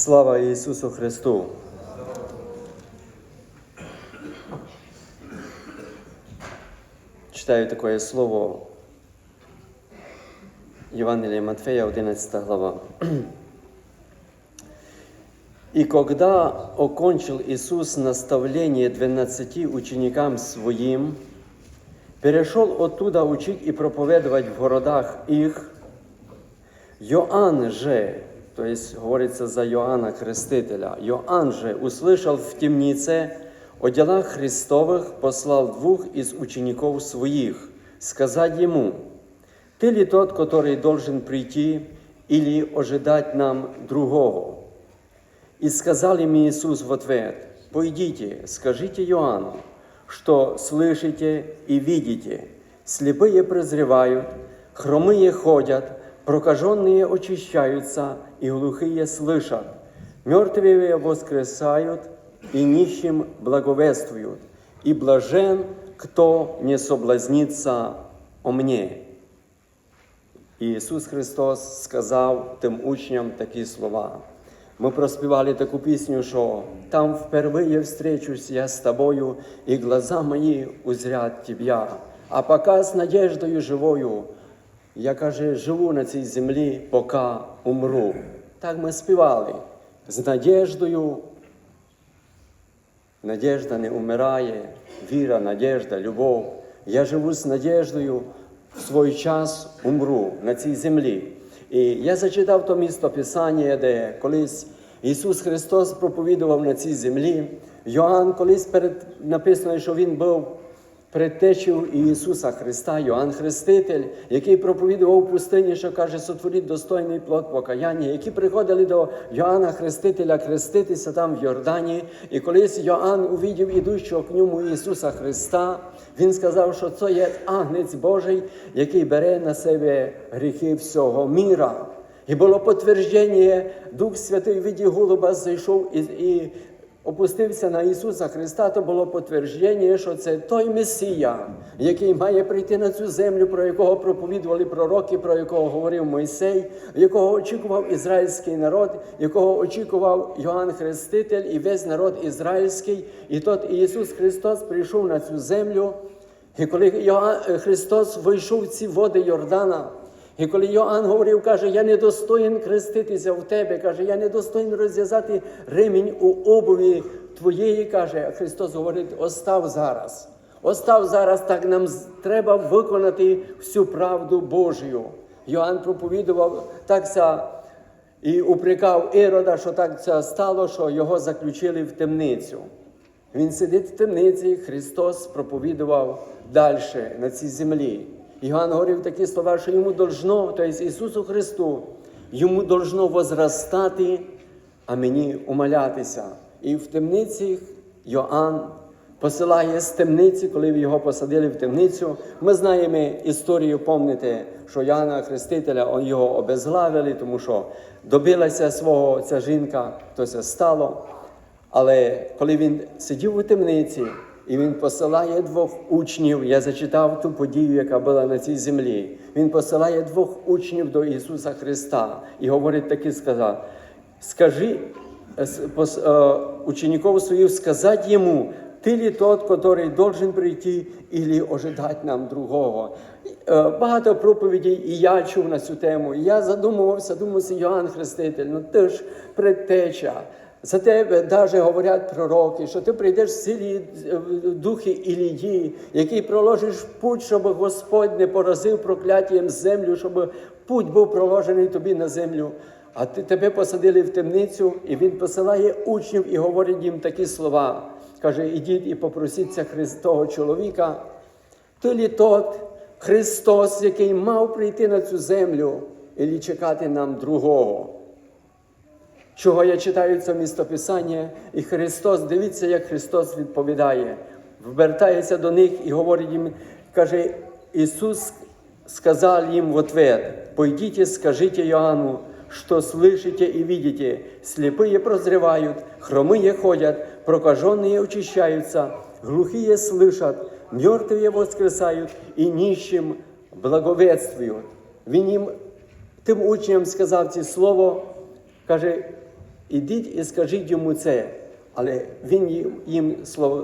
Слава Ісусу Христу! Читаю такое слово Евангелие Матфея, 11 глава. И когда окончил Иисус наставление двенадцати ученикам Своим, перешел оттуда учить и проповедовать в городах их, Йоанн же, то есть говорится за Иоанна Крестителя, Йоанн же, услышал в темнице о делах Христовых, послал двух из учеников своих, сказать ему, «Ты ли тот, который должен прийти, или ожидать нам другого?» И сказал им Иисус в ответ, «Пойдите, скажите Иоанну, что слышите и видите. Слепые прозревают, хромые ходят, прокаженные очищаются, и глухие слышат. Мертвые воскресают, и нищим благовествуют. И блажен, кто не соблазнится о мне». І Ісус Христос сказав тим учням такі слова. Ми проспівали таку пісню, що там впервые встречусь я з тобою, і глаза мої узрят Тебя. А пока з надеждою живою, я каже, живу на цій землі, поки умру. Так ми співали. З надеждою. Надежда не умирає, віра, надежда, любов. Я живу з надеждою, в свій час умру на цій землі. І я зачитав то місто Писання, де колись Ісус Христос проповідував на цій землі. Йоанн колись перед написано, що Він був предтечею Ісуса Христа, Йоанн Хреститель, який проповідував у пустині, що каже, сотворіть достойний плод покаяння, які приходили до Йоанна Хрестителя хреститися там в Йордані. І колись Йоанн увидів ідущого к ньому Ісуса Христа, він сказав, що це є агнець Божий, який бере на себе гріхи всього міра. І було підтвердження, Дух Святий в віді голуба зайшов і, і опустився на Ісуса Христа, то було підтвердження, що це той Месія, який має прийти на цю землю, про якого проповідували пророки, про якого говорив Мойсей, якого очікував ізраїльський народ, якого очікував Йоанн Хреститель і весь народ ізраїльський. І тот Ісус Христос прийшов на цю землю. І коли Йоанн, Христос вийшов в ці води Йордана, і коли Йоанн говорив, каже, я не достоїн хреститися в тебе, каже, я не достоїн розв'язати ремінь у обуві твоєї, каже, Христос говорить, остав зараз. Остав зараз, так нам треба виконати всю правду Божою. Йоанн проповідував так ся і упрекав Ірода, що так це стало, що його заключили в темницю. Він сидить в темниці, Христос проповідував далі на цій землі. Іоанн говорив такі слова, що йому должно, тобто Ісусу Христу, йому должно возрастати, а мені умалятися. І в темниці Йоанн посилає з темниці, коли його посадили в темницю. Ми знаємо історію, пам'ятаєте, що Яна Хрестителя його обезглавили, тому що добилася свого ця жінка, то це стало. Але коли він сидів у темниці і він посилає двох учнів, я зачитав ту подію, яка була на цій землі. Він посилає двох учнів до Ісуса Христа і говорить таки сказав: скажи э, с- пос- э, учеников своих сказать ему, ты ли тот, который должен прийти, или ожидать нам другого. Е, Багато проповідей і я чув на цю тему. І я задумувався, думався, Йоанн Хреститель, ну ти ж предтеча. За тебе навіть говорять пророки, що ти прийдеш в силі е, духи Ілії, який проложиш путь, щоб Господь не поразив прокляттям землю, щоб путь був проложений тобі на землю. А ти, тебе посадили в темницю, і він посилає учнів і говорить їм такі слова. Каже, ідіть і попросіться Христого чоловіка, то лі тот Христос, який мав прийти на цю землю, і чекати нам другого Чого я читаю це містописання, і Христос, дивіться, як Христос відповідає, ввертається до них і говорить їм, каже, Ісус сказав їм в ответ, «Пойдите, скажите Иоанну, что слышите и видите, слепые прозревают, хромые ходят, прокаженные очищаются, глухие слышат, мертвые воскресают и нищим благовествуют». Він їм тим учням сказав це слово, каже, ідіть і скажіть йому це. Але він їм-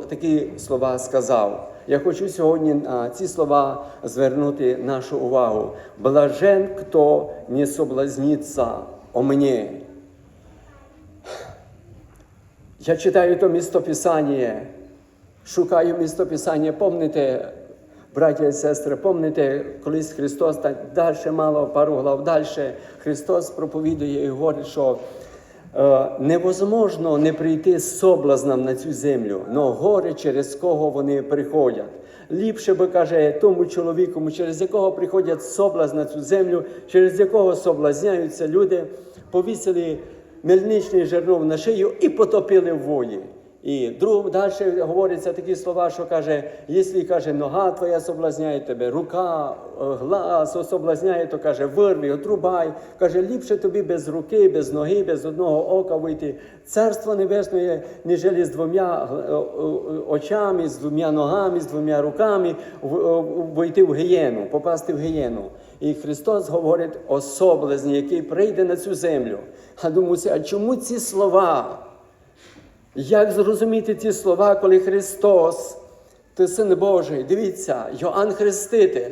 такі слова сказав. Я хочу сьогодні на ці слова звернути нашу увагу. Блажен, хто не соблазниться о мені. Я читаю то містописання, шукаю містописання. Помните, браття і сестри, помните, колись Христос так далі, мало пару глав далі, Христос проповідує і говорить, що невозможно не прийти з соблазном на цю землю, но горе, через кого вони приходять. Ліпше би каже тому чоловіку, через якого приходять соблаз на цю землю, через якого соблазняються люди, повісили мельничний жернов на шию і потопили в воді. І друг далі говориться такі слова, що каже, якщо каже, нога твоя соблазняє тебе, рука, е, глаз соблазняє, то каже, вирви, отрубай. Каже, ліпше тобі без руки, без ноги, без одного ока вийти. Царство небесне, ніжели з двома е, е, очами, з двома ногами, з двома руками в- е, в гієну, попасти в гієну. І Христос говорить о соблазні, який прийде на цю землю. А думаю, а чому ці слова? Як зрозуміти ці слова, коли Христос, ти Син Божий, дивіться, Йоанн Хреститель,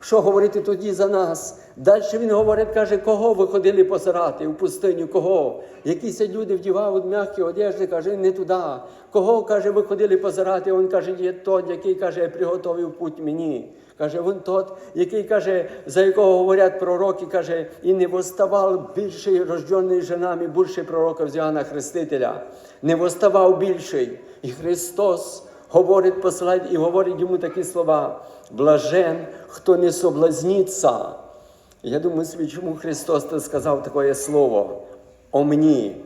що говорити тоді за нас? Далі він говорить, каже, кого ви ходили позирати в пустиню, кого? Якісь люди вдівають м'які одежди, каже, не туди. Кого, каже, ви ходили позирати? Він каже, є той, який каже, приготовив путь мені. Каже, він тот, який каже, за якого говорять пророки, каже, і не восставав більший рождений женами, більший пророків з Іоанна Хрестителя. Не восставав більший. І Христос говорить, посилає і говорить йому такі слова: блажен, хто не соблазніться. Я думаю, собі, чому Христос сказав таке слово о мені.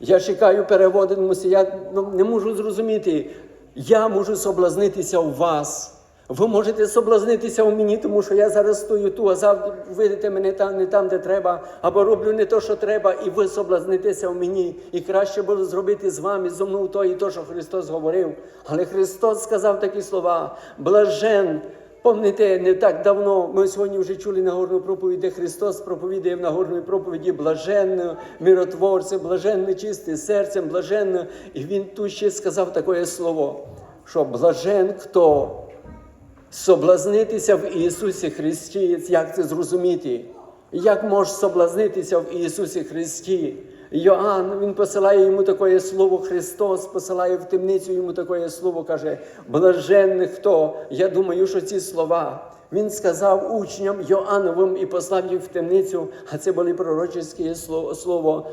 Я чекаю переводу, думаю, я ну, не можу зрозуміти. Я можу соблазнитися у вас. Ви можете соблазнитися у мені, тому що я зараз стою тут, а завтра видите мене там, не там, де треба, або роблю не те, що треба, і ви соблазнитеся у мені. І краще було зробити з вами, зо мною то і то, що Христос говорив. Але Христос сказав такі слова: блажен. Помните, не так давно ми сьогодні вже чули Нагорну проповідь, де Христос проповідає в Нагорної проповіді блаженно миротворце, блаженно чисте серцем, блаженно. І він тут ще сказав таке слово, що блажен хто соблазнитися в Ісусі Христі. Як це зрозуміти? Як можеш соблазнитися в Ісусі Христі? Йоанн, він посилає йому таке слово, Христос посилає в темницю йому таке слово, каже, блаженний хто. Я думаю, що ці слова він сказав учням Йоанновим і послав їх в темницю, а це були слово, слово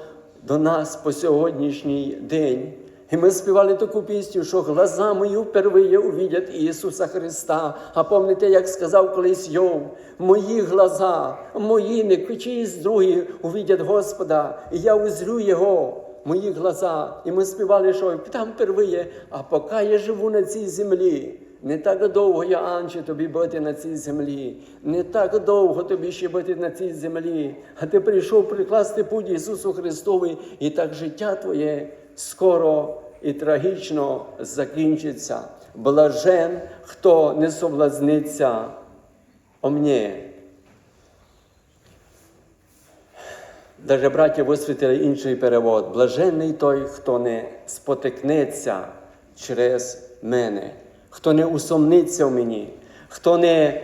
до нас по сьогоднішній день. І ми співали таку пісню, що глаза мої впервые увидять Ісуса Христа. А пам'ятаєте, як сказав колись Йов, мої глаза, мої не чиїсь другі увидять Господа, і я узрю Його, мої глаза. І ми співали, що там впервые, а поки я живу на цій землі. Не так довго, Яанче, тобі бути на цій землі. Не так довго тобі ще бути на цій землі. А ти прийшов прикласти путь Ісусу Христові, і так життя твоє скоро і трагічно закінчиться. Блажен, хто не соблазниться о мені. Даже браття висвітили інший перевод. Блаженний той, хто не спотикнеться через мене, хто не усомниться в мені, хто не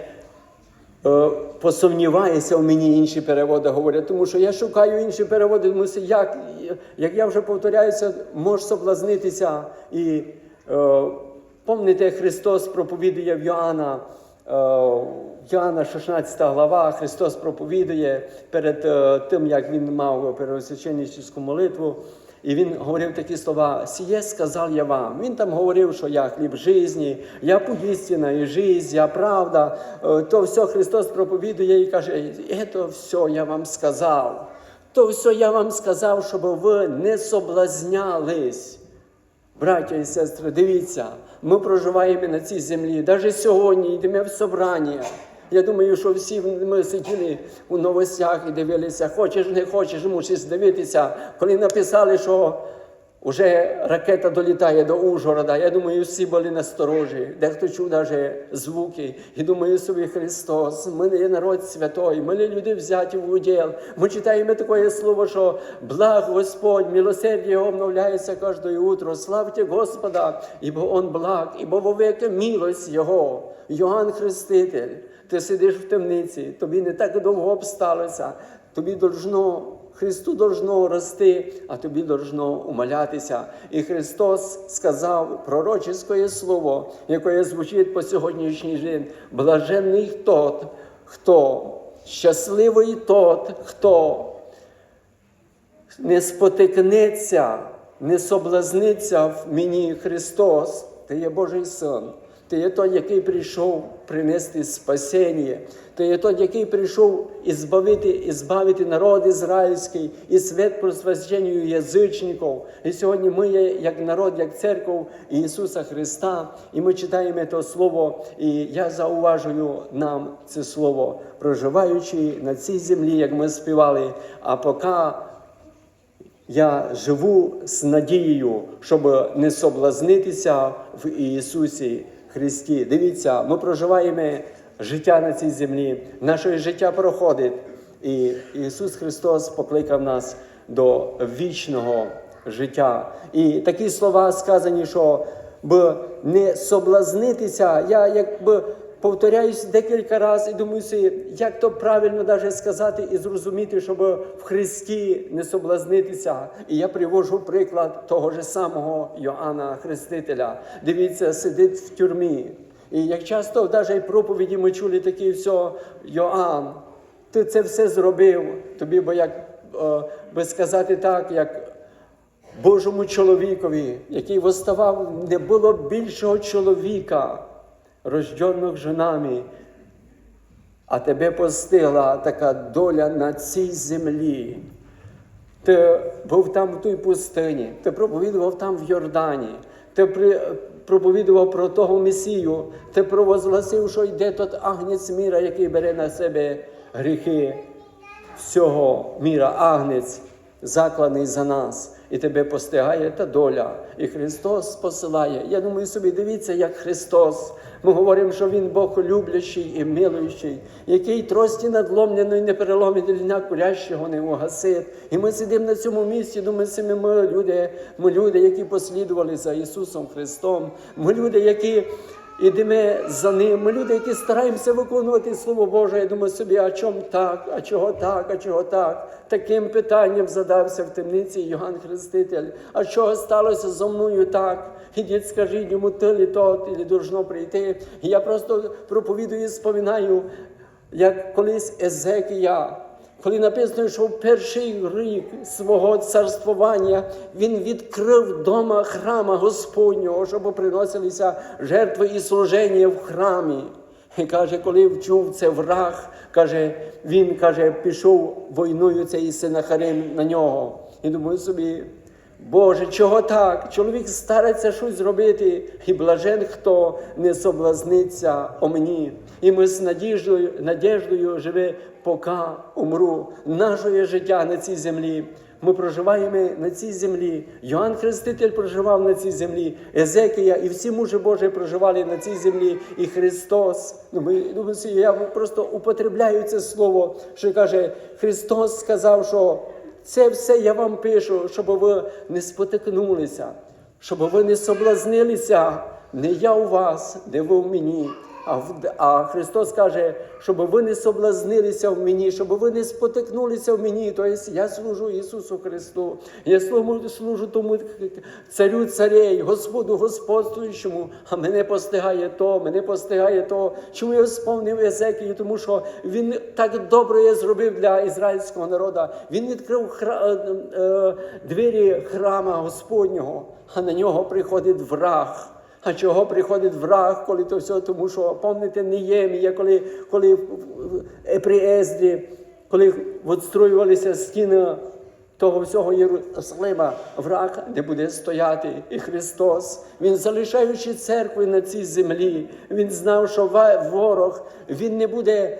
посумнівається в мені, інші переводи говорять. Тому що я шукаю інші переводи, тому що як, як я вже повторяюся, можеш соблазнитися. І е, помните, Христос проповідує в Йоанна. Е, Йоанна 16 глава, Христос проповідує перед е, тим, як він мав первосвященническу молитву, і він говорив такі слова: «Сіє сказав я вам. Він там говорив, що я хліб житті, я путь істина і жизнь, я правда. Е, То все Христос проповідує і каже, це все я вам сказав. То все я вам сказав, щоб ви не соблазнялись. Браття і сестри, дивіться, ми проживаємо на цій землі. Навіть сьогодні йдемо в собрання. Я думаю, що всі ми сиділи у новостях і дивилися, хочеш, не хочеш, мусиш дивитися. Коли написали, що Уже ракета долітає до Ужгорода. Я думаю, всі були насторожі. Дехто чув навіть звуки. І думаю собі, Христос, ми не народ святой, ми не люди взяті в уділ. Ми читаємо таке слово, що благ Господь, милосердя Його обновляється кожне утро. Славте Господа, ібо Он благ, ібо вовеки милость Його. Йоанн Хреститель, ти сидиш в темниці, тобі не так довго обсталося, тобі должно. Христу должно рости, а тобі должно умолятися. І Христос сказав пророческое слово, яке звучить по сьогоднішній день. Блаженний тот, хто щасливий тот, хто не спотикнеться, не соблазниться в мені Христос. Ти є Божий Син. Ти є той, який прийшов принести спасіння. Ти є той, який прийшов ізбавити, ізбавити народ ізраїльський і свят просвященню язичників. І сьогодні ми є як народ, як церква Ісуса Христа, і ми читаємо це слово. І я зауважую нам це слово, проживаючи на цій землі, як ми співали. А поки я живу з надією, щоб не соблазнитися в Ісусі Христі. Дивіться, ми проживаємо життя на цій землі, наше життя проходить, і Ісус Христос покликав нас до вічного життя. І такі слова сказані, що б не соблазнитися, я якби. Повторяюсь декілька разів і думаю, як то правильно даже сказати і зрозуміти, щоб в Христі не соблазнитися. І я привожу приклад того ж самого Йоанна Хрестителя. Дивіться, сидить в тюрмі. І як часто навіть в проповіді ми чули такі все, Йоанн, ти це все зробив. Тобі бо як е, би сказати так, як Божому чоловікові, який восставав, не було більшого чоловіка рожденных женами, а тебе постигла така доля на цій землі. Ти був там в той пустині, ти проповідував там в Йордані, ти проповідував про того Месію, ти провозгласив, що йде тот агнець міра, який бере на себе гріхи всього міра, агнець, закланий за нас. І тебе постигає та доля. І Христос посилає. Я думаю собі, дивіться, як Христос. Ми говоримо, що Він Бог люблячий і милуючий, який трості надломленої не переломить льня курящого не угасить. І ми сидимо на цьому місці, думаємо, собі, ми люди, ми люди, які послідували за Ісусом Христом. Ми люди, які Ідемо за ним. Ми люди, які стараємося виконувати Слово Боже. Я думаю собі, а чому так, а чого так, а чого так? Таким питанням задався в темниці Йоанн Хреститель. А чого сталося зо мною так? Ідіть, скажіть йому, ти лі тот, і должно прийти. І я просто проповідую і споминаю, як колись Езекія. Коли написано, що в перший рік свого царствування він відкрив дома храма Господнього, щоб приносилися жертви і служення в храмі. І каже, коли вчув це враг, каже, він каже, пішов війною цей Синахарим на нього. І думаю собі, Боже, чого так? Чоловік старається щось зробити, і блажен, хто не соблазниться о мені. І ми з надіждою, надіждою живе, поки умру. Наше життя на цій землі. Ми проживаємо на цій землі. Йоанн Хреститель проживав на цій землі, Езекія і всі мужі Божі проживали на цій землі. І Христос. Ну, ми, ну, я просто употребляю це слово, що каже, Христос сказав, що це все я вам пишу, щоб ви не спотикнулися, щоб ви не соблазнилися. Не я у вас, не ви в мені. А, Христос каже, щоб ви не соблазнилися в мені, щоб ви не спотикнулися в мені. Тобто я служу Ісусу Христу, я служу, тому царю царей, Господу господствуючому, а мене постигає то, мене постигає то. Чому я сповнив Езекію? Тому що він так добре я зробив для ізраїльського народу. Він відкрив хра... е, е, двері храма Господнього, а на нього приходить враг. А чого приходить враг, коли то все, тому що пам'ятаєте, Неємія, коли, коли при Ездрі, коли відстроювалися стіни того всього Єрусалима, враг не буде стояти. І Христос, Він залишаючи церкви на цій землі, Він знав, що ворог Він не буде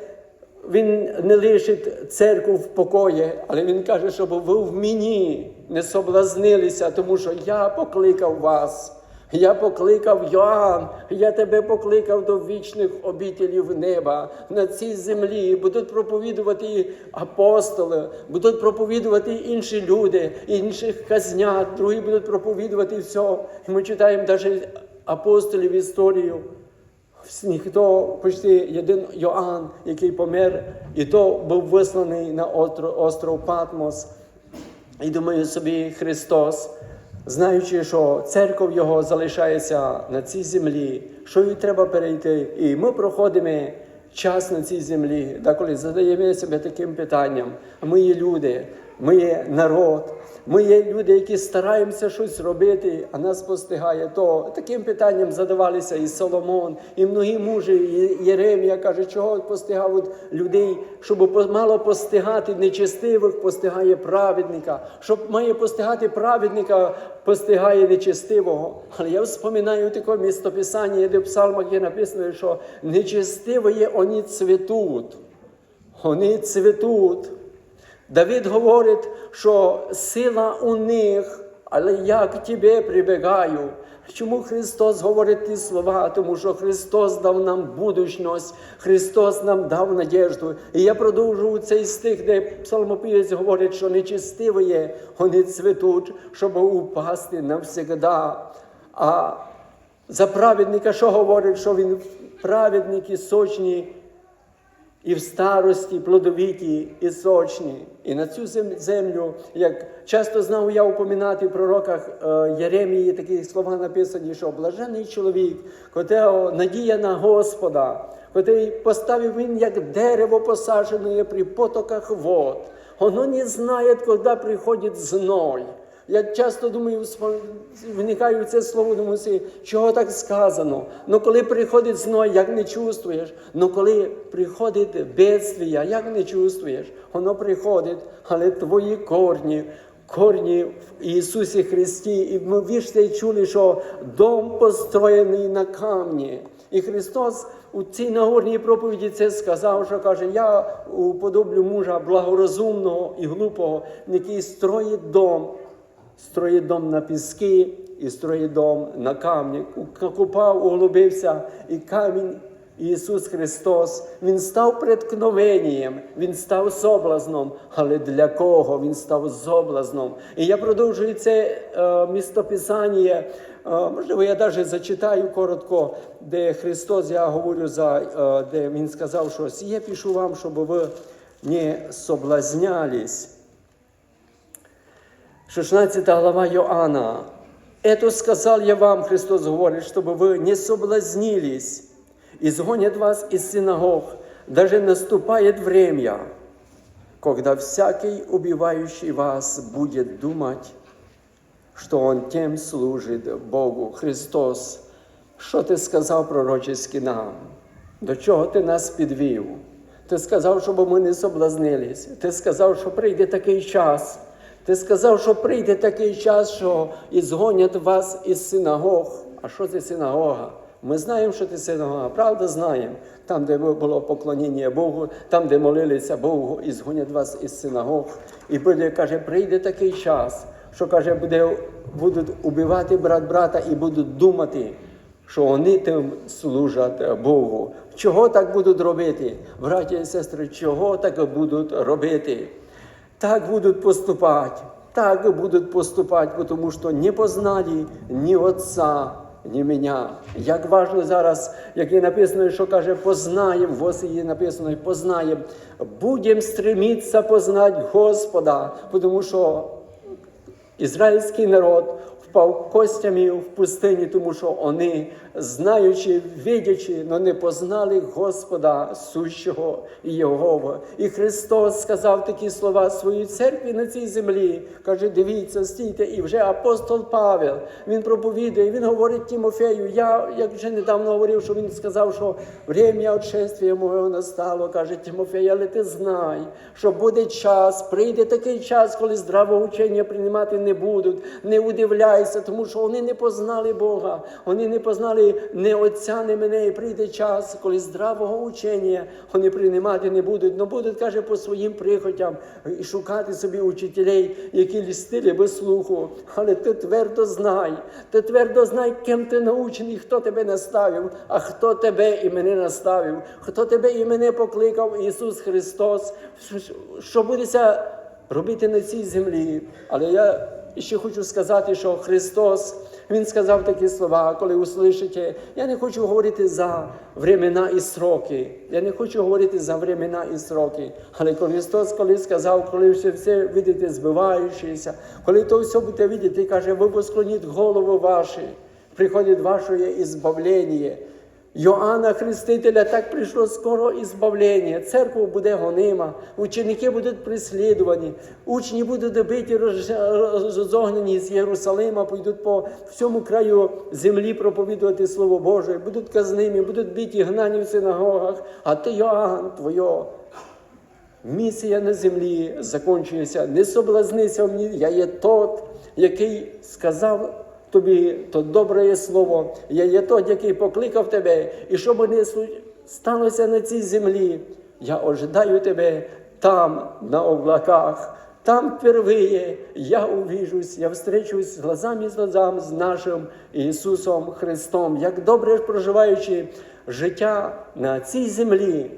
він не лишить церкву в покої, але він каже, щоб ви в мені не соблазнилися, тому що я покликав вас. Я покликав Йоанн, я тебе покликав до вічних обітелів неба на цій землі. Будуть проповідувати апостоли, будуть проповідувати інші люди, інших казнят, другі будуть проповідувати все. І ми читаємо навіть апостолів історію. Ніхто почти один Йоанн, який помер, і то був висланий на остров, остров Патмос. І думаю собі, Христос, знаючи, що церков Його залишається на цій землі, що їй треба перейти. І ми проходимо час на цій землі, деколи задаємо себе таким питанням: ми є люди, ми є народ. Ми є люди, які стараємося щось робити, а нас постигає то. Таким питанням задавалися і Соломон, і многі мужі, і Єремія каже, чого постигав людей, щоб мало постигати нечестивих, постигає праведника. Щоб має постигати праведника, постигає нечестивого. Але я вспоминаю таке містописання, де в псалмах є написано, що нечестиві вони цвітуть. Вони цвітуть. Давид говорить, що сила у них, але я к тебе прибігаю. Чому Христос говорить ті слова? Тому що Христос дав нам будучність, Христос нам дав надіжду. І я продовжую цей стих, де псалмопівець говорить, що нечестиві є, вони цвітуть, щоб упасти навсегда. А за праведника, що говорить, що він праведник і сочні, і в старості плодовиті і сочні. І на цю землю, як часто знав я упоминати в пророках е, Єремії такі слова написані, що блажений чоловік, котрого надія на Господа, котрий поставив він як дерево посаджене при потоках вод. Воно не знає, коли приходить зной. Я часто думаю, виникаю в це слово, думаю, чого так сказано. Ну коли приходить зной, як не чувствуєш. Ну коли приходить бедствія, як не чувствуєш, воно приходить, але твої корні, корні в Ісусі Христі. І ми вірште чули, що дом построєний на камні. І Христос у цій нагорній проповіді це сказав, що каже: Я уподоблю мужа благорозумного і глупого, який строїть дом строїть дом на піски і строїть дом на камні. Купав, углубився, і камінь Ісус Христос, Він став преткновенням, Він став соблазном. Але для кого Він став соблазном? І я продовжую це е, містописання. Е, можливо, я навіть зачитаю коротко, де Христос, я говорю за е, де Він сказав, що я пишу вам, щоб ви не соблазнялись. 16 глава Иоанна. «Это сказал я вам, Христос говорит, чтобы вы не соблазнились, изгонят вас из синагог, даже наступает время, когда всякий убивающий вас будет думать, что он тем служит Богу. Христос, що ти сказав пророчески нам? До чого ти нас підвів? Ти сказав, щоб ми не соблазнились. Ти сказав, що прийде такий час. Ти сказав, що прийде такий час, що і згонять вас із синагог. А що це синагога? Ми знаємо, що це синагога, правда знаємо. Там, де було поклоніння Богу, там, де молилися Богу, і згонять вас із синагог. І буде, каже, прийде такий час, що каже, буде, будуть убивати брат брата і будуть думати, що вони тим служать Богу. Чого так будуть робити? Браті і сестри, чого так будуть робити? Так будуть поступати, так будуть поступати, тому що не познали ні Отця, ні мене. Як важливо зараз, як є написано, що каже, познаємо, в Осії написано, познаємо. Будемо стремитися познати Господа, тому що ізраїльський народ впав костями в пустині, тому що вони, знаючи, видячи, но не познали Господа сущого і Його. І Христос сказав такі слова своїй церкві на цій землі. Каже, дивіться, стійте, і вже апостол Павел, він проповідує, він говорить Тимофею. Я, як вже недавно говорив, що він сказав, що время отшествия мого настало, каже Тимофей, але ти знай, що буде час, прийде такий час, коли здравого учення приймати не будуть. Не удивляйся, покайся, тому що вони не познали Бога, вони не познали не Отця, не мене. І прийде час, коли здравого учення вони приймати не будуть, але будуть, каже, по своїм прихотям і шукати собі учителей, які лістили без слуху. Але ти твердо знай, ти твердо знай, ким ти научений, хто тебе наставив, а хто тебе і мене наставив, хто тебе і мене покликав, Ісус Христос, що будеться робити на цій землі. Але я ще хочу сказати, що Христос, Він сказав такі слова, коли услышите, я не хочу говорити за времена і сроки. Я не хочу говорити за времена і сроки. Але Христос, коли сказав, коли все, все видите збиваючися, коли то все будете видіти, каже, ви посклоніть голову ваші, приходить ваше ізбавлення. Йоанна Хрестителя так прийшло скоро ізбавлення. Церква буде гонима, ученики будуть преслідувані, учні будуть добиті, роз- розогнані з Єрусалима, пойдуть по всьому краю землі проповідувати Слово Боже, будуть казними, будуть биті, гнані в синагогах. А ти, Йоанн, твоє місія на землі закінчується. Не соблазнися мені, я є тот, який сказав тобі то добре слово. Я є тот, який покликав тебе, і що не сталося на цій землі, я ожидаю тебе там, на облаках. Там впервые я увижусь, я встречусь глазами з глазами з нашим Ісусом Христом, як добре проживаючи життя на цій землі,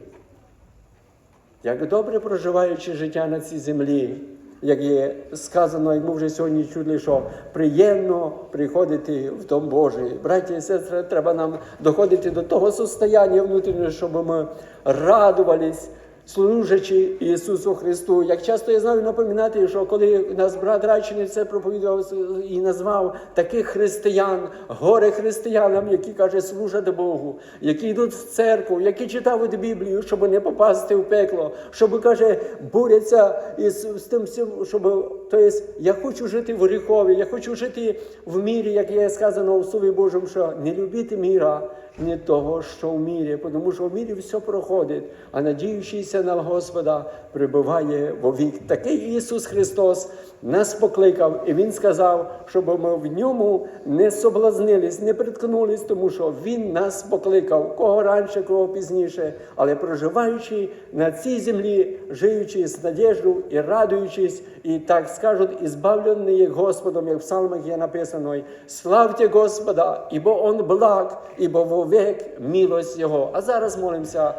як добре проживаючи життя на цій землі, як є сказано, як ми вже сьогодні чули, що приємно приходити в Дом Божий. Браті і сестри, треба нам доходити до того состояння внутрішнього, щоб ми радувались, служачи Ісусу Христу. Як часто я знаю напоминати, що коли нас брат Рачений це проповідував і назвав таких християн, горе християнам, які каже, служать Богу, які йдуть в церкву, які читають Біблію, щоб не попасти в пекло, щоб каже, борються із з тим щоб то є, я хочу жити в гріхові, я хочу жити в мірі, як є сказано у Слові Божому, що не любити міра, не того, що в мірі, тому що в мірі все проходить, а надіючийся на Господа прибуває вовік. Такий Ісус Христос нас покликав, і Він сказав, щоб ми в ньому не соблазнились, не приткнулись, тому що Він нас покликав, кого раніше, кого пізніше, але проживаючи на цій землі, живучи з надіждою і радуючись, і так скажуть, ізбавлений є Господом, як в псалмах є написано, славте Господа, ібо Он благ, ібо вовек милость Його. А зараз молимося.